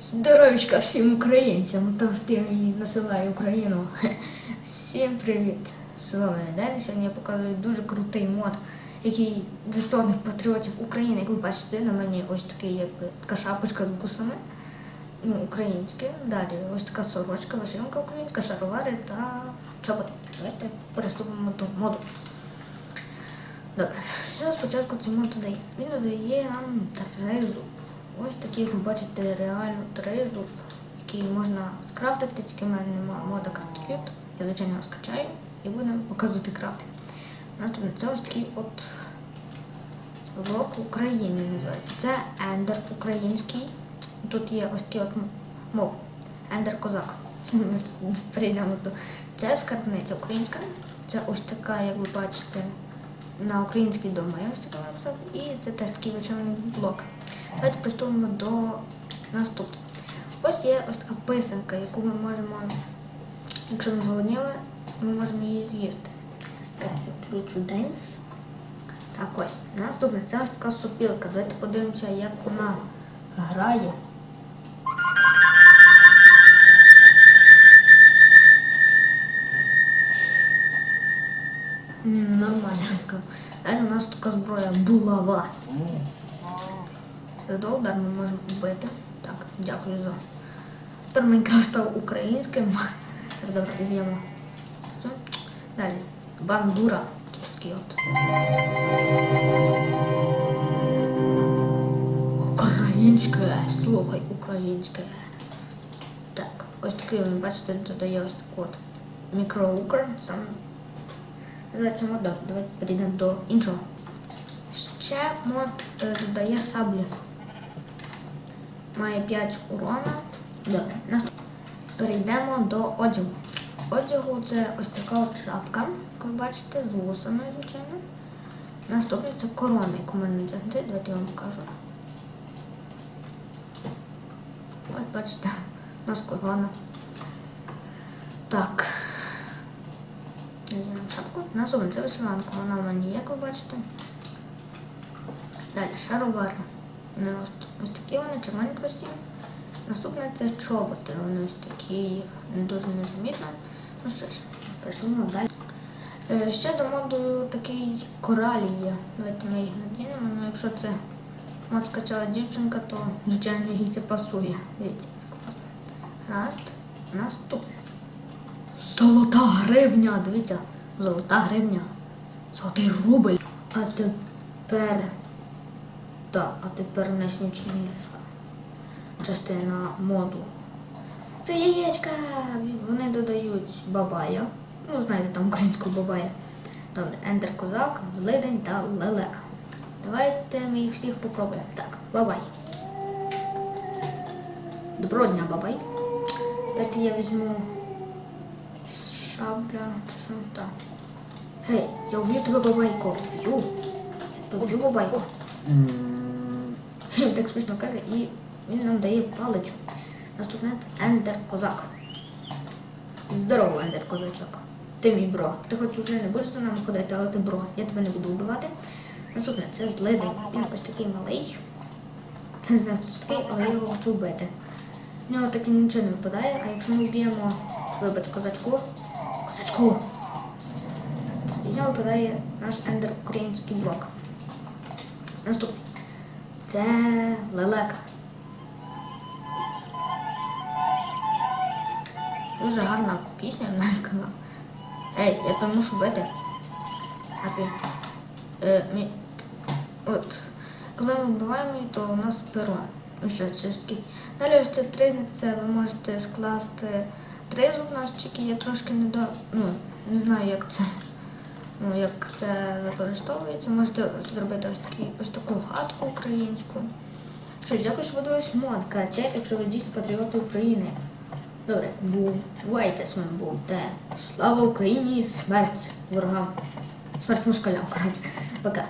Здоровічка всім українцям та тим, які насилає Україну. Всім привіт! З вами Ден. Сьогодні я показую дуже крутий мод, який для сповних патріотів України. Як ви бачите, на мені ось такий, якби така шапочка з бусами. Ну, українське. Далі ось така сорочка, вишивка українська, шаровари та чоботи. Давайте переступимо до моду. Добре, що спочатку цей мод додає? Він додає нам тризуб. Ось такий, як ви бачите, реально тризуб, який можна скрафтити, тільки в мене немає мода CraftKit. Я, звичайно, його скачаю і будемо показувати крафти. Наступне це ось такий от блок України називається. Це Ендер український. Тут є ось такий от мов. Ендер Козак. Перейдемо до. Це скарбниця українська. Це ось така, як ви бачите, на український дом я ось така написав. І це теж такий вечірній блок. Давайте приступимо до наступного. Ось є ось така писанка, яку ми можемо, якщо ми зголодніли, ми можемо її з'їсти. Включу день. Так, ось. Наступне, це ось така сопілка. Давайте подивимося, як вона грає. М, Нормальненько. Далі у нас така зброя булава. До удар ми можемо вбити. Так, дякую за. Тепер Майнкрафт став українським. Так, добре, візьмемо. Все. Далі. Бандура. Ось такий от. Українське. Слухай, українське. Так, ось такий, ви бачите, додає ось таку от мікроукр. Сам Давайте мод, добре, давайте перейдемо до іншого. Ще мод е, додає саблі. Має 5 урона. Добре. Перейдемо до одягу. Одягу це ось така от шапка, як ви бачите, з вусами, звичайно. Наступне це корона, яку мене надягнути. Давайте я вам покажу. Ось бачите, у нас корона. Так. Візьмемо шапку. Наступне це вишиванка. Вона в мене як ви бачите. Далі шаровари. Ось такі вони, червоні прості. Наступне це чоботи. Вони ось такі, їх дуже незамітно. Ну що ж, працюємо далі. Е, ще до моду такий коралі є. Давайте ми їх надінемо. Ну якщо це мод скачала дівчинка, то звичайно їй це пасує. Дивіться, це класно. Раз. Наступне. Золота гривня, дивіться, золота гривня. Золотий рубль. А тепер. Так, а тепер найсмішніша частина моду. Це яєчка. Вони додають бабая. Ну, знаєте, там українського бабая. Добре, Ендер Козак, Злидень та Лелека. Давайте ми їх всіх попробуємо. Так, бабай. Доброго дня, бабай. Давайте я візьму шабля чи що так. Гей, я вб'ю тебе бабайко. Вб'ю. Вб'ю бабайко. Так смішно каже, і він нам дає паличку. Наступне Ендер Козак. Здорово, Ендер Козачок. Ти мій бро. Ти хоч вже не будеш за нами ходити, але ти бро. Я тебе не буду вбивати. Наступне це злидень. Він ось такий малий. Не знаю, хто такий, але я його хочу вбити. В нього таки нічого не випадає, а якщо ми вб'ємо, вибач, козачку, козачку, з нього випадає наш ендер український блок. Наступний. Це лелека. Дуже гарна пісня, я б сказала. Ей, я тебе мушу бити. А ти. Е, мі... От. Коли ми вбиваємо її, то у нас перо. Ну що, це ж. Далі ось це тризник, це ви можете скласти тризуб наш, тільки я трошки не до. Ну, не знаю, як це. Ну, як це використовується. Можете зробити ось, такі, ось таку хатку українську. Що, дякую, що подивились мод. Качайте, якщо ви дійсно патріоти України. Добре, бувайте з вами був те. Слава Україні, смерть ворогам. Смерть москалям, коротше. Пока.